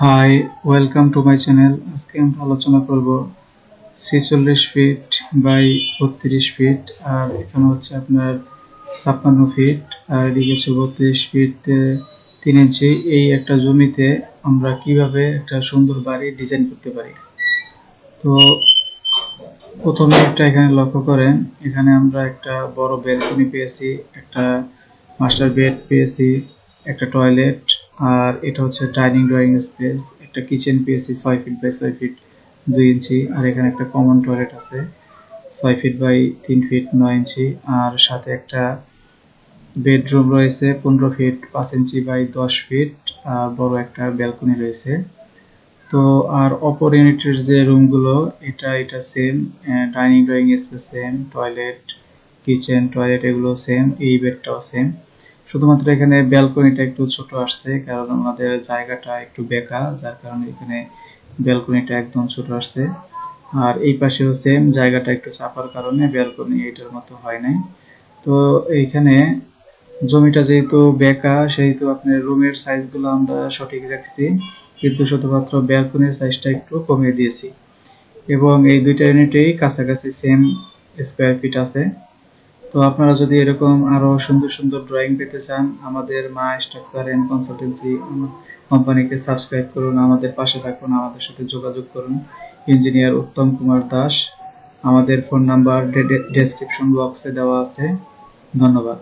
Hi welcome to my channel আজকে আমরা আলোচনা করব ছেচল্লিশ ফিট বাই বত্রিশ ফিট আর এখানে হচ্ছে আপনার ছাপ্পান্ন ফিট আর এদিকে হচ্ছে বত্রিশ ফিট তিন ইঞ্চি। এই একটা জমিতে আমরা কীভাবে একটা সুন্দর বাড়ি ডিজাইন করতে পারি? তো প্রথমে একটা এখানে লক্ষ্য করেন, এখানে আমরা একটা বড় ব্যালকনি পেয়েছি, একটা মাস্টার বেড পেয়েছি, একটা টয়লেট আর এটা হচ্ছে ডাইনিং ড্রয়িং স্পেস একটা কিচেন পেয়েছি ছয় ফিট বাই ছয় ফিট দুই ইঞ্চি, আর এখানে একটা কমন টয়লেট আছে, ছয় ফিট বাই তিন ফিট নয় ইঞ্চি, আর সাথে একটা বেডরুম রয়েছে পনেরো ফিট পাঁচ ইঞ্চি বাই দশ ফিট বড় একটা ব্যালকনি রয়েছে। তো আর অপর ইউনিটের যে রুমগুলো, এটা এটা same dining drawing space same toilet kitchen toilet এগুলো সেম এই বেডটাও সেম শুধুমাত্র এখানে ব্যালকনিটা একটু ছোট আসছে, কারণ আমাদের জায়গাটা একটু বেকা, যার কারণে এখানে ব্যালকনিটা একদম ছোট আসছে। আর এই পাশেও সেম জায়গাটা একটু চাপার কারণে ব্যালকনি এটার মতো হয় নাই। তো এইখানে জমিটা যেহেতু বেকা, সেহেতু আপনার রুমের সাইজগুলো আমরা সঠিক রাখছি, কিন্তু শুধুমাত্র ব্যালকনির সাইজটা একটু কমিয়ে দিয়েছি। এবং এই দুইটা ইউনিটেই কাছাকাছি সেম স্কোয়ার ফিট আছে। তো আপনারা যদি এরকম আরও সুন্দর সুন্দর ড্রয়িং পেতে চান, আমাদের মা স্ট্রাকচার এন্ড কনসালটেন্সি কোম্পানিকে সাবস্ক্রাইব করুন, আমাদের পাশে থাকুন, আমাদের সাথে যোগাযোগ করুন। ইঞ্জিনিয়ার উত্তম কুমার দাস, আমাদের ফোন নাম্বার ডেসক্রিপশন বক্সে দেওয়া আছে। ধন্যবাদ।